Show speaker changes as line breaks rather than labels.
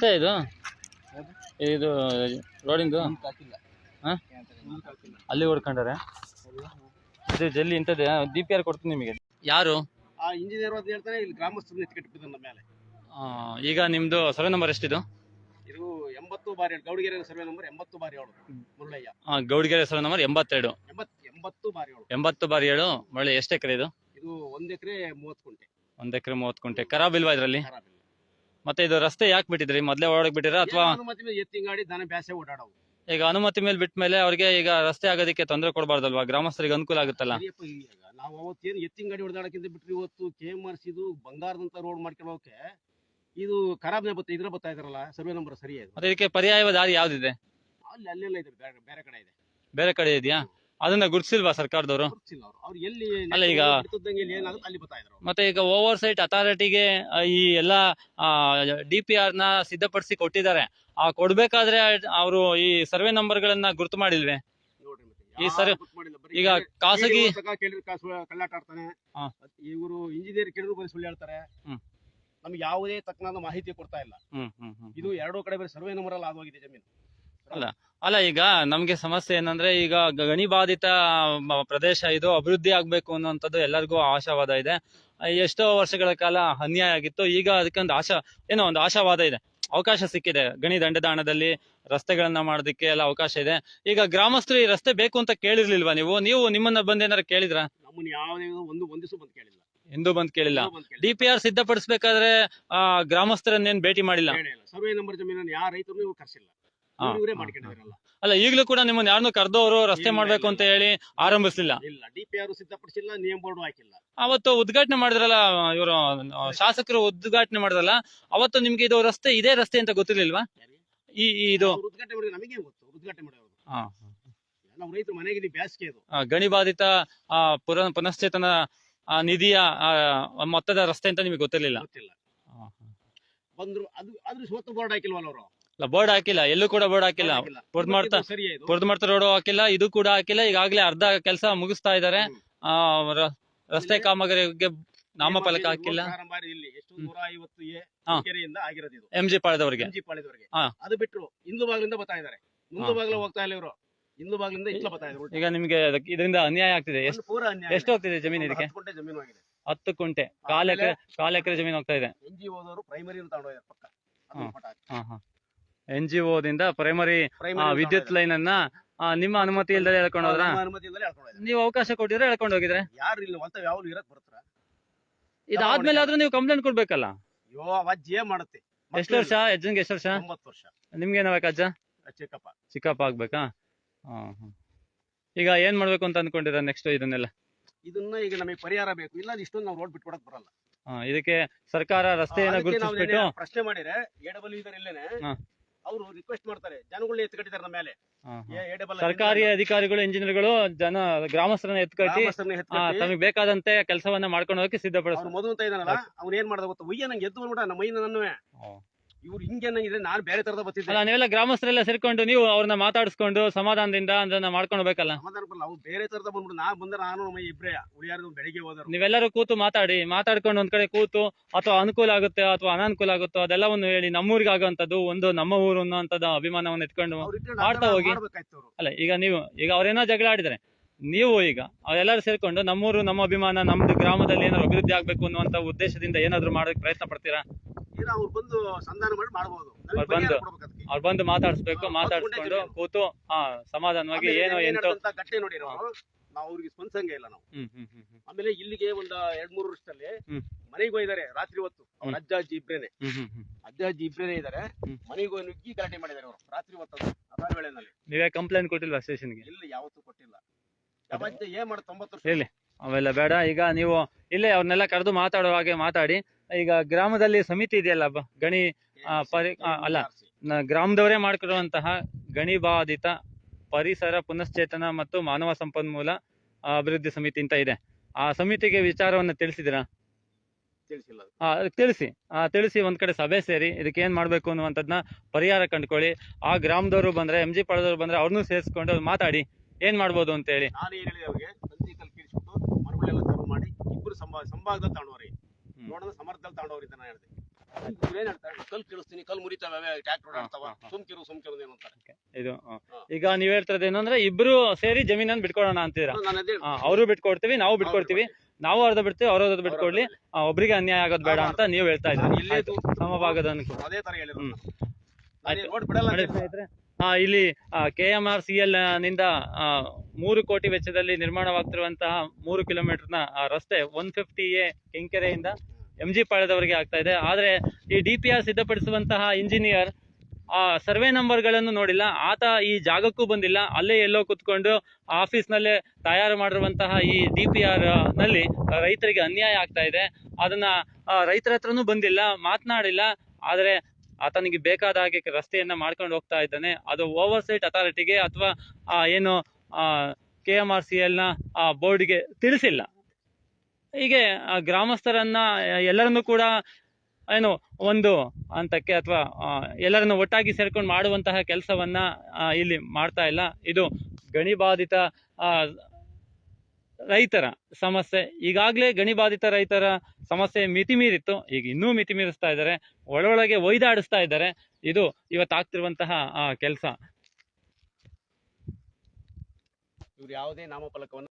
ಎಷ್ಟೇ ಇದು? ಇದು ರೋಡಿಂದು? ಹಾಂ? ಅಲ್ಲಿ ಹೊಡ್ಕೊಂಡಾರೆ ಇದು ಜಲ್ಲಿ ಇಂಥದ್ದೇ? ಡಿ ಪಿ ಆರ್ ಕೊಡ್ತೀನಿ ನಿಮಗೆ. ಯಾರು?
ಆ ಇಂಜಿನಿಯರ್ ಅಂತ ಹೇಳ್ತಾರೆ ಇಲ್ಲಿ ಗ್ರಾಮಸ್ಥರನ್ನ ಎತ್ಕಟ್ಟಿಬಿಟ್ಟಿದ್ದಾರೆ ನಮ್ಮ ಮೇಲೆ.
ಆ, ಈಗ ನಿಮ್ಮದು ಸರ್ವೆ ನಂಬರ್ ಎಷ್ಟಿದು?
ಇದು ಎಂಬತ್ತು ಬಾರಿ ಏಳು ಗೌಡಿಗೆರೆ ಸರ್ವೆ ನಂಬರ್ ಎಂಬತ್ತು ಬಾರಿ ಏಳು ಮುರುಳಯ್ಯ.
ಆ, ಗೌಡಿಗೆರೆ ಸರ್ವೆ ನಂಬರ್ ಎಂಬತ್ತೆರಡು.
ಎಂಬತ್ ಎಂಬತ್ತು ಬಾರಿ ಏಳು
ಎಂಬತ್ತು ಬಾರಿ ಏಳು ಮಳೆ ಎಷ್ಟು ಎಕರೆ ಇದು?
ಇದು ಒಂದ್ ಎಕರೆ ಮೂವತ್ತು ಕುಂಟೆ
ಒಂದು ಎಕರೆ ಮೂವತ್ತು ಕುಂಟೆ ಖರಾಬ್ ಇಲ್ವಾ ಇದರಲ್ಲಿ?
ಖರಾಬ್.
ಮತ್ತೆ ಇದು ರಸ್ತೆ ಯಾಕೆ ಬಿಟ್ಟಿದ್ರಿ? ಮೊದಲೇ ಓಡಕ್ ಬಿಟ್ಟಿರಾ ಅಥವಾ
ಅನುಮತಿ ಮೇಲೆ ಎತ್ತಿಂಗಾಡಿ ದನ ಬ್ಯಾಸೆ ಓಡಾಡವು.
ಈಗ ಅನುಮತಿ ಮೇಲೆ ಬಿಟ್ಟ ಮೇಲೆ ಅವ್ರಿಗೆ ಈಗ ರಸ್ತೆ ಆಗೋದಕ್ಕೆ ತೊಂದರೆ ಕೊಡಬಾರ್ದಲ್ವಾ? ಗ್ರಾಮಸ್ಥರಿಗೆ ಅನುಕೂಲ ಆಗುತ್ತಲ್ಲ?
ಸರಿಯಪ್ಪ ಈಗ ನಾವು ಅವತ್ತೇನು ಎತ್ತಿಂಗಾಡಿ ಹೊಡೆದಾಡಕ್ಕಿಂತ ಬಿಟ್ರಿ ಇವತ್ತು ಕೆ ಎಂ ಆರ್ ಸಿದು ಬಂಗಾರದಂತ ರೋಡ್ ಮಾಡ್ಕೊಳ್ಳೋಕೆ ಇದು ಖರಾಬ್ನೇ ಬತ್ತ ಇದ್ರ ಬರ್ತಾ ಇದ್ರಲ್ಲ ಸರ್ವೆ ನಂಬರ್ ಸರಿ ಇದೆ.
ಮತ್ತೆ ಇದಕ್ಕೆ ಪರ್ಯಾಯ ದಾರಿ ಯಾವ್ದಿದೆ?
ಅಲ್ಲಿ ಅಲ್ಲೆಲ್ಲ ಇದೆ ಬೇರೆ ಬೇರೆ ಕಡೆ ಇದೆ.
ಬೇರೆ ಕಡೆ ಇದೆಯಾ? ಅದನ್ನ ಗುರ್ತಿಸಿಲ್ವಾ ಸರ್ಕಾರದವರು?
ಗುರ್ತಿಲ್ಲ ಅವ್ರು. ಅವ್ರು ಎಲ್ಲಿ
ಅಲ್ಲ ಈಗ-
ಬಿಡ್ತಿದ್ದಂಗೆ ಇಲ್ಲಿ ಏನಾಗುತ್ತೆ ಅಲ್ಲಿ ಬರ್ತಾ ಇದ್ರು
ಮತ್ತೆ ಈಗ ಓವರ್ ಸೈಟ್ ಅಥಾರಿಟಿಗೆ ಈ ಎಲ್ಲ ಡಿ ಪಿ ಆರ್ನ ಸಿದ್ಧಪಡಿಸಿ ಕೊಟ್ಟಿದ್ದಾರೆ. ಆ ಕೊಡ್ಬೇಕಾದ್ರೆ ಅವರು ಈ ಸರ್ವೆ ನಂಬರ್ ಗಳನ್ನ ಗುರುತು ಮಾಡಿಲ್ವೇ?
ನೋಡ್ರಿ ಮತ್ತೆ
ಈ
ಯಾರು
ಸರಿ-
ಗೊತ್ತು ಮಾಡಿಲ್ಲ. ಬರೀ
ಈಗ ಖಾಸಗಿ
ಕೇಳಿರೋ ತನಕ ಕೇಳಿದ್ರೆ ಕಾಸು ಕಳ್ಳಾಟ ಆಡ್ತಾನೆ.
ಹಾ.
ಇವರು ಇಂಜಿನಿಯರ್ ಕೇಳಿದ್ರು ಬರೀ ಸುಳ್ಳು ಹೇಳ್ತಾರೆ.
ಹ್ಮ್.
ನಮ್ಗೆ ಯಾವುದೇ ತಕ್ಕನಾದ ಮಾಹಿತಿ ಕೊಡ್ತಾ ಇಲ್ಲ.
ಹ್ಮ್ ಹ್ಮ್ ಹ್ಮ್
ಇದು ಎರಡೂ ಕಡೆ ಬೇರೆ ಸರ್ವೆ ನಂಬರ್ ಅಲ್ಲಿ ಆಗೋಗಿದೆ ಜಮೀನು.
ಅಲ್ಲ ಈಗ ನಮ್ಗೆ ಸಮಸ್ಯೆ ಏನಂದ್ರೆ ಈಗ ಗಣಿ ಬಾಧಿತ ಪ್ರದೇಶ ಇದು ಅಭಿವೃದ್ಧಿ ಆಗ್ಬೇಕು ಅನ್ನುವಂಥದ್ದು ಎಲ್ಲರಿಗೂ ಆಶಾವಾದ ಇದೆ. ಎಷ್ಟೋ ವರ್ಷಗಳ ಕಾಲ ಅನ್ಯಾಯ ಆಗಿತ್ತು. ಈಗ ಅದಕ್ಕೊಂದು ಆಶಾ ಏನೋ ಒಂದು ಆಶಾವಾದ ಇದೆ. ಅವಕಾಶ ಸಿಕ್ಕಿದೆ. ಗಣಿ ದಂಡದಾಣದಲ್ಲಿ ರಸ್ತೆಗಳನ್ನ ಮಾಡೋದಕ್ಕೆ ಎಲ್ಲ ಅವಕಾಶ ಇದೆ. ಈಗ ಗ್ರಾಮಸ್ಥರು ಈ ರಸ್ತೆ ಬೇಕು ಅಂತ ಕೇಳಿರ್ಲಿಲ್ವಾ ನೀವು? ನೀವು ನಿಮ್ಮನ್ನ ಬಂದ ಏನಾರ ಕೇಳಿದ್ರ?
ಒಂದು ಒಂದ್ ಬಂದು ಕೇಳಿಲ್ಲ.
ಎಂದೂ ಬಂದ್ ಕೇಳಿಲ್ಲ. ಡಿ ಪಿ ಆರ್ ಸಿದ್ಧಪಡಿಸಬೇಕಾದ್ರೆ ಗ್ರಾಮಸ್ಥರನ್ನೇನ್ ಭೇಟಿ ಮಾಡಿಲ್ಲ?
ಸರ್ವೆ ನಂಬರ್ ಜಮೀನನ್ನು ಯಾವ ರೈತರು ಕರ್ಸಿಲ್ಲ. ಇವರೇ
ಹಾ,
ಮಾಡ್ಕೊಂಡಿದಾರಲ್ಲ.
ಅಲ್ಲ ಈಗಲೂ ಕೂಡ ನಿಮ್ಮನ್ನ ಯಾರನ್ನು ಕರೆದವರು ರಸ್ತೆ ಮಾಡ್ಬೇಕು ಅಂತ ಹೇಳಿ ಆರಂಭಿಸಲಿಲ್ಲ.
ಇಲ್ಲ ಡಿ ಪಿ ಆರ್ ಸಿದ್ಧಪಡಿಸಿಲ್ಲ ನೇಮ್ ಬೋರ್ಡ್ ಹಾಕಿಲ್ಲ.
ಅವತ್ತು ಉದ್ಘಾಟನೆ ಮಾಡಿದ್ರಲ್ಲ ಇವರು ಶಾಸಕರು ಉದ್ಘಾಟನೆ ಮಾಡಿದ್ರಲ್ಲ ಅವತ್ತು ನಿಮ್ಗೆ ಇದು ರಸ್ತೆ ಇದೇ ರಸ್ತೆ ಅಂತ ಗೊತ್ತಿರ್ಲಿಲ್ವಾ? ಈ ಈ ಇದು.
ಅವ್ರು ಉದ್ಘಾಟನೆ ಮಾಡಿದ್ರೆ ನಮಗೆ ಗೊತ್ತು? ಉದ್ಘಾಟನೆ ಮಾಡೋರು
ಆ,
ನಾವು ರೈತರು ಮನೆಗೆ ಇದು ಬ್ಯಾಸಿಗೆ ಇದು.
ಆ, ಗಣಿ ಬಾಧಿತ ಆ, ಪುರ ಪುನಶ್ಚೇತನ ಆ, ನಿಧಿಯ ಆ, ಮೊತ್ತದ ರಸ್ತೆ ಅಂತ ನಿಮಗೆ ಗೊತ್ತಿರ್ಲಿಲ್ಲ.
ಗೊತ್ತಿಲ್ಲ. ಬಂದ್ರು ಅದು ಅದ್ರ ಸ್ವತ್ತು ಬೋರ್ಡ್ ಹಾಕಿಲ್ವಲ್ಲ ಅವರು?
ಬೋರ್ಡ್ ಹಾಕಿಲ್ಲ ಎಲ್ಲೂ ಕೂಡ ಬೋರ್ಡ್ ಹಾಕಿಲ್ಲ. ಪುರ್ದ್ ಮಾಡ್ತಾ
ಸರಿ
ಮಾಡ್ತಾ ರೋಡ್ ಹಾಕಿಲ್ಲ ಇದು ಕೂಡ ಹಾಕಿಲ್ಲ ಈಗಾಗಲೇ ಅರ್ಧ ಕೆಲಸ ಮುಗಿಸ್ತಾ ಇದ್ದಾರೆ ಆ, ರ- ರಸ್ತೆ ಕಾಮಗಾರಿಗೆ ನಾಮಫಲಕ ಹಾಕಿಲ್ಲ.
ಎಷ್ಟು
ಹಾ.
ಆಗಿರೋದು ಇದು.
ಎಂ ಜಿ ಪಾಳ್ಯದವರಿಗೆ
ಎಂಜಿ ಪಾಳ್ಯದವರೆಗೆ
ಹಾ.
ಅದು ಬಿಟ್ರು ಹಿಂದೂ ಬಾಗಿಲಿಂದ ಬರ್ತಾ ಇದಾರೆ ಮುಂದು
ಹಾ.
ಬಾಗ್ಲ ಹೋಗ್ತಾ ಇಲ್ಲ ಇವರು. ಹಿಂದೂ ಬಾಗಿಲಿಂದ ಇಟ್ಲ ಬರ್ತಾ ಇದ್ರು
ಈಗ ನಿಮ್ಗೆ ಅದಕ್ಕೆ- ಇದರಿಂದ ಅನ್ಯಾಯ ಆಗ್ತಿದೆ. ಎಷ್ಟು
ಪೂರ ಅನ್ಯಾಯ
ಎಷ್ಟು ಹೋಗ್ತಿದೆ ಜಮೀನು ಇದಕ್ಕೆ?
ಹತ್ತು ಗುಂಟೆ ಜಮೀನು ಆಗಿದೆ.
ಹತ್ತು ಕುಂಟೆ ಕಾಲ್ ಎಕರೆ ಕಾಲ್ ಎಕರೆ ಜಮೀನು ಹೋಗ್ತಾ ಇದೆ.
ಎನ್ ಜಿ ಓದವರು ಪ್ರೈಮರಿ ತಗೊಂಡೋಗ್ಯಾರ ಪಕ್ಕ. ಅದನ್ನ
ಹಾ.
ಪಟ ಹಾಕಿ.
ಹಾ ಹಾ. ಎನ್ ಜಿ ದಿಂದ ಪ್ರೈಮರಿ ವಿದ್ಯುತ್ ಲೈನ್ ಅನ್ನ ನಿಮ್ಮ ಅನುಮತಿ ಇಲ್ಲದೆ ಹೇಳ್ಕೊಂಡು ಹೋದ್ರ ನೀವು ಅವಕಾಶ ಕೊಟ್ಟಿದ್ರೆ ಹೇಳ್ಕೊಂಡು ಹೋಗಿದ್ರೆ.
ಯಾರು ಇಲ್ಲ ಅಂತ ಯಾವ ಇರಕ್ ಬರ್ತಾರ
ಇದಾದ್ಮೇಲೆ ಆದ್ರೂ ನೀವು ಕಂಪ್ಲೇಂಟ್ ಕೊಡ್ಬೇಕಲ್ಲ?
ಯೋ ಏನ್ ಮಾಡುತ್ತೆ?
ಎಷ್ಟು ವರ್ಷ? ಅಜ್ಜನ್ಗೆ ಎಷ್ಟು ವರ್ಷ?
ಒಂಬತ್ತು ವರ್ಷ.
ನಿಮ್ಗೆ ಏನಾಗಬೇಕು ಅಜ್ಜ?
ಚಿಕ್ಕಪ್ಪ.
ಚಿಕ್ಕಪ್ಪ ಆಗ್ಬೇಕಾ? ಈಗ ಏನ್ ಮಾಡ್ಬೇಕು ಅಂತ ಅನ್ಕೊಂಡಿರ ನೆಕ್ಸ್ಟ್ ಇದನ್ನೆಲ್ಲ?
ಇದನ್ನ ಈಗ ನಮಗೆ ಪರಿಹಾರ ಬೇಕು. ಇಲ್ಲ ಇಷ್ಟೊಂದು ನಾವು ರೋಡ್ ಬಿಟ್ಕೊಡಕ್ ಬರಲ್ಲ.
ಇದಕ್ಕೆ ಸರ್ಕಾರ ರಸ್ತೆಯನ್ನ ಗುರುತಿಸ್ಬಿಟ್ಟು
ಪ್ರಶ್ನೆ ಮಾಡಿದ್ರೆ ಎ ಇದರಲ್ಲೇನೆ ಇಲ್ಲೇನೆ. ಅವರು ರಿಕ್ವೆಸ್ಟ್ ಮಾಡ್ತಾರೆ. ಜನಗಳನ್ನ ಎತ್ಕಟ್ಟಿದ್ದಾರೆ ನಮ್ಮ ಮೇಲೆ.
ಸರ್ಕಾರಿ ಅಧಿಕಾರಿಗಳು ಇಂಜಿನಿಯರ್ಗಳು ಜನ ಗ್ರಾಮಸ್ಥರನ್ನ ಎತ್ಕಟ್ಟಿ ತಮಗೆ ಬೇಕಾದಂತೆ ಕೆಲಸವನ್ನ ಮಾಡ್ಕೊಂಡು ಹೋಗಕ್ಕೆ ಸಿದ್ಧಪಡಿಸ್ತಾರೆ
ಮದುವಂತ ಇದಾನಲ್ಲ ಅವ್ನು ಏನ್ ಮಾಡ್ದ ಗೊತ್ತಾ? ಉಯ್ಯ ನಂಗೆ ಎದ್ದು ನಮ್ಮ ಮೈನ ನನ್ನುವೆ. ಇವ್ರು ಹಿಂಗೆ ನಂಗಿದೆ ನಾನು ಬೇರೆ ತರದ ಬರ್ತಿದ್ದೆ.
ಅಲ್ಲ ನೀವೆಲ್ಲ ಗ್ರಾಮಸ್ಥರೆಲ್ಲ ಸೇರ್ಕೊಂಡು ನೀವು ಅವ್ರನ್ನ ಮಾತಾಡಿಸ್ಕೊಂಡು ಸಮಾಧಾನದಿಂದ ಅದನ್ನ ಮಾಡ್ಕೊಂಡು ಹೋಗ್ಬೇಕಲ್ಲ?
ಸಮಾಧಾನ ಬರಲ್ಲ ಅವ್ರು ಬೇರೆ ತರದ ಬಂದ್ಬಿಟ್ಟು ನಾ ಬಂದ್ರೆ ನಾನು ನಮ್ಮ ಇಬ್ರೇ ಉಳಿಯಾರು ಬೆಳಿಗ್ಗೆ ಹೋದ್ರು
ನೀವೆಲ್ಲರೂ ಕೂತು ಮಾತಾಡಿ ಮಾತಾಡ್ಕೊಂಡು ಒಂದ್ ಕಡೆ ಕೂತು ಅಥವಾ ಅನುಕೂಲ ಆಗುತ್ತೆ ಅಥವಾ ಅನಾನುಕೂಲ ಆಗುತ್ತೋ ಅದೆಲ್ಲವನ್ನು ಹೇಳಿ ನಮ್ಮೂರಿಗೆ ಆಗುವಂತದ್ದು ಒಂದು ನಮ್ಮ ಊರು ಅನ್ನೋಂಥದ್ದು ಅಭಿಮಾನವನ್ನು ಎತ್ಕೊಂಡು ಮಾಡ್ತಾ ಹೋಗಿ. ಅಲ್ಲ ಈಗ ನೀವು ಈಗ ಅವ್ರೇನೋ ಜಗಳ ಆಡಿದ್ರೆ ನೀವು ಈಗ ಅವರೆಲ್ಲರೂ ಸೇರ್ಕೊಂಡು ನಮ್ಮೂರು ನಮ್ಮ ಅಭಿಮಾನ ನಮ್ದು ಗ್ರಾಮದಲ್ಲಿ ಏನಾದ್ರು ಅಭಿವೃದ್ಧಿ ಆಗ್ಬೇಕು ಅನ್ನುವಂತ ಉದ್ದೇಶದಿಂದ ಏನಾದ್ರು ಮಾಡೋಕೆ ಪ್ರಯತ್ನ ಪಡ್ತೀರಾ?
ಏನೋ ಅವ್ರು ಬಂದು ಸಂಧಾನ ಮಾಡಿ ಮಾಡಬಹುದು
ಅವ್ರು ಬಂದು- ಅವ್ರು ಬಂದು ಮಾತಾಡಿಸ್ಬೇಕು ಮಾತಾಡಿಸ್ಕೊಂಡು ಕೂತು ಹಾ ಸಮಾಧಾನವಾಗಿ ಏನು
ಅಂತ ಗಟ್ಟೆ ನೋಡಿರೋ ನಾವು ಅವ್ರಿಗೆ ಸ್ಪಂದಿಸಂಗೆ ಇಲ್ಲ ನಾವು.
ಹ್ಮ್ ಹ್ಮ್ ಹ್ಮ್ ಹ್ಮ್.
ಆಮೇಲೆ ಇಲ್ಲಿಗೆ ಒಂದ್ ಎರಡ್ ಮೂರು ವರ್ಷದಲ್ಲಿ
ಹ್ಮ್.
ಮನೆಗೆ ಹೋಗಿದ್ದಾರೆ ರಾತ್ರಿ ಹೊತ್ತು. ಅವ್ರ
ಹ್ಮ್.
ಅಜ್ಜ ಅಜ್ಜಿ ಇಬ್ರೇನೆ.
ಹ್ಮ್ ಹ್ಮ್ ಹ್ಮ್.
ಅಜ್ಜ ಅಜ್ಜಿ ಇಬ್ರೇನೆ ಇದಾರೆ
ಹ್ಮ್.
ಮನೆಗೆ ಹೋಗಿ ನುಗ್ಗಿ ಗಲಾಟೆ ಮಾಡಿದ್ದಾರೆ ಅವರು ರಾತ್ರಿ ಹೊತ್ತು ಅದಾದ ವೇಳೆನಲ್ಲಿ.
ನೀವೇ ಕಂಪ್ಲೇಂಟ್ ಕೊಟ್ಟಿಲ್ವಾ ಸ್ಟೇಷನ್ಗೆ
ಇಲ್ಲಿ ಯಾವತ್ತೂ ಕೊಟ್ಟಿಲ್ಲ. ಯಾವತ್ತೂ ಏನ್ ಮಾಡಿ ತೊಂಬತ್ತು ವರ್ಷ?
ಇರ್ಲಿ. ಅವೆಲ್ಲ ಬೇಡ. ಈಗ ನೀವು ಇಲ್ಲೇ ಅವ್ರನ್ನೆಲ್ಲ ಕರೆದು ಮಾತಾಡೋ ಹಾಗೆ ಮಾತಾಡಿ. ಈಗ ಗ್ರಾಮದಲ್ಲಿ ಸಮಿತಿ ಇದೆಯಲ್ಲ ಬ- ಗಣಿ ಆ, ಪರಿ- ಆ, ಅಲ್ಲ. ನ- ಗ್ರಾಮದವರೇ ಮಾಡಿಕೊಡುವಂತಹ ಗಣಿ ಬಾಧಿತ ಪರಿಸರ ಪುನಶ್ಚೇತನ ಮತ್ತು ಮಾನವ ಸಂಪನ್ಮೂಲ ಆ, ಅಭಿವೃದ್ಧಿ ಸಮಿತಿ ಅಂತ ಇದೆ. ಆ ಸಮಿತಿಗೆ ವಿಚಾರವನ್ನು ತಿಳಿಸಿದಿರಾ
ತಿಳಿಸಿಲ್ಲ. ಅದು.
ಆ, ಅದಕ್ಕೆ ತಿಳಿಸಿ. ಆ, ತಿಳಿಸಿ ಒಂದ್ ಕಡೆ ಸಭೆ ಸೇರಿ ಇದಕ್ಕೆ ಏನ್ ಮಾಡ್ಬೇಕು ಅನ್ನುವಂಥದ್ನ ಪರಿಹಾರ ಕಂಡುಕೊಳ್ಳಿ. ಆ ಗ್ರಾಮದವರು ಬಂದ್ರೆ ಎಂ ಜಿ ಪಾಳದವರು ಬಂದ್ರೆ ಅವ್ರನ್ನೂ ಸೇರಿಸ್ಕೊಂಡು ಮಾತಾಡಿ ಏನ್ ಮಾಡ್ಬೋದು ಅಂತ ಹೇಳಿ.
ನಾನು ಏನ್ ಹೇಳಿದೆ ಅವ್ರಿಗೆ ತಂತಿ ಕಲ್ ಕೀಳಿಸ್ಬಿಟ್ಟು ಮರಗಳೆಲ್ಲ ತೆರವು ಮಾಡಿ ಇಬ್ರು ಸಂಭಾಗ ಸಂಭಾಗದಲ್ಲಿ ನೋಡೋಣ ಸಮರ್ಥದಲ್ಲಿ ತಗೊಂಡವ್ರಿ ಅಂತ ನಾನು ಹೇಳಿದೆ. ಇವ್ರೇನ್ ಹೇಳ್ತಾರೆ? ಕಲ್ ಕೀಳಿಸ್ತೀನಿ ಕಲ್ ಮುರಿತಾವೆ ಟ್ರ್ಯಾಕ್ಟರ್ ಆಡ್ತಾವ. ಸುಮ್ಕಿರು ಸುಮ್ಕಿರು ಏನು ಅಂತಾರೆ
ಇದು ಈಗ ನೀವ್ ಹೇಳ್ತಿರೋದು ಏನಂದ್ರೆ ಇಬ್ರು ಸೇರಿ ಜಮೀನನ್ನ ಬಿಟ್ಕೊಡೋಣ ಅಂತೀರಾ?
ನಾನು ಅದೇ
ಅವರು ಬಿಟ್ಕೊಡ್ತೀವಿ ನಾವು ಬಿಟ್ಕೊಡ್ತೀವಿ. ನಾವು ಅರ್ಧ ಬಿಡ್ತೀವಿ ಅವ್ರ ಅರ್ಧ ಬಿಟ್ಕೊಡ್ಲಿ. ಆ, ಒಬ್ರಿಗೆ ಅನ್ಯಾಯ ಆಗೋದ್ ಬೇಡ ಅಂತ ನೀವ್ ಹೇಳ್ತಾ
ಇದ್ರಿ.
ಇದ್ದೀರಿ
ಇಲ್ಲೇ
ಆಯ್ತು. ಸಮಭಾಗದ ಅನುಕೂಲ.
ಅದೇ ತರ ಹೇಳಿರೋದು.
ಹ್ಮ್.
ಅದೇ ರೋಡ್ ಬಿಡಲ್ಲ
ನೋಡಿ ಸ್ನೇಹಿತರೆ ಆ, ಇಲ್ಲಿ ಕೆ ಎಂ ಆರ್ ಸಿ ಎಲ್ನಿಂದ ಆ, ಮೂರು ಕೋಟಿ ವೆಚ್ಚದಲ್ಲಿ ನಿರ್ಮಾಣವಾಗ್ತಿರುವಂತಹ ಮೂರು ಕಿಲೋಮೀಟರ್ನ ಆ ರಸ್ತೆ ಒನ್ ಫಿಫ್ಟಿ ಎ ಕೆಂಕೆರೆಯಿಂದ ಎಂ ಜಿ ಪಾಳ್ಯದವರೆಗೆ ಆಗ್ತಾ ಇದೆ. ಆದ್ರೆ ಈ ಡಿ ಪಿ ಆರ್ ಸಿದ್ಧಪಡಿಸುವಂತಹ ಇಂಜಿನಿಯರ್ ಆ ಸರ್ವೆ ನಂಬರ್ಗಳನ್ನು ನೋಡಿಲ್ಲ. ಆತ ಈ ಜಾಗಕ್ಕೂ ಬಂದಿಲ್ಲ. ಅಲ್ಲೇ ಎಲ್ಲೋ ಕುತ್ಕೊಂಡು ಆಫೀಸ್ನಲ್ಲೇ ತಯಾರು ಮಾಡಿರುವಂತಹ ಈ ಡಿ ಪಿ ಆರ್ನಲ್ಲಿ ರೈತರಿಗೆ ಅನ್ಯಾಯ ಆಗ್ತಾ ಇದೆ. ಅದನ್ನ ರೈತರ ಹತ್ರನೂ ಬಂದಿಲ್ಲ, ಮಾತನಾಡಿಲ್ಲ. ಆದ್ರೆ ಆತನಿಗೆ ಬೇಕಾದ ಹಾಗೆ ರಸ್ತೆಯನ್ನ ಮಾಡ್ಕೊಂಡು ಹೋಗ್ತಾ ಇದ್ದಾನೆ. ಅದು ಓವರ್ ಸೈಟ್ ಅಥಾರಿಟಿಗೆ ಅಥವಾ ಏನು ಕೆ ಎಂ ಆರ್ ಸಿ ಎಲ್ನ ಬೋರ್ಡ್ಗೆ ತಿಳಿಸಿಲ್ಲ. ಹೀಗೆ ಆ, ಗ್ರಾಮಸ್ಥರನ್ನ ಎಲ್ಲರನ್ನು ಕೂಡ ಏನು ಒಂದು ಹಂತಕ್ಕೆ ಅಥವಾ ಎಲ್ಲರನ್ನು ಒಟ್ಟಾಗಿ ಸೇರ್ಕೊಂಡು ಮಾಡುವಂತಹ ಕೆಲಸವನ್ನ ಇಲ್ಲಿ ಮಾಡ್ತಾ ಇಲ್ಲ. ಇದು ಗಣಿಬಾಧಿತ ರೈತರ ಸಮಸ್ಯೆ. ಈಗಾಗಲೇ ಗಣಿಬಾಧಿತ ರೈತರ ಸಮಸ್ಯೆ ಮಿತಿ ಮೀರಿತ್ತು ಈಗ ಇನ್ನೂ ಮಿತಿ ಮೀರಿಸ್ತಾ ಇದ್ದಾರೆ. ಒಳೊಳಗೆ ಒಯ್ದಾಡಿಸ್ತಾ ಇದ್ದಾರೆ. ಇದು ಇವತ್ತಾಗ್ತಿರುವಂತಹ ಕೆಲಸ.
ಇವ್ರು ಯಾವುದೇ ನಾಮಫಲಕವನ್ನು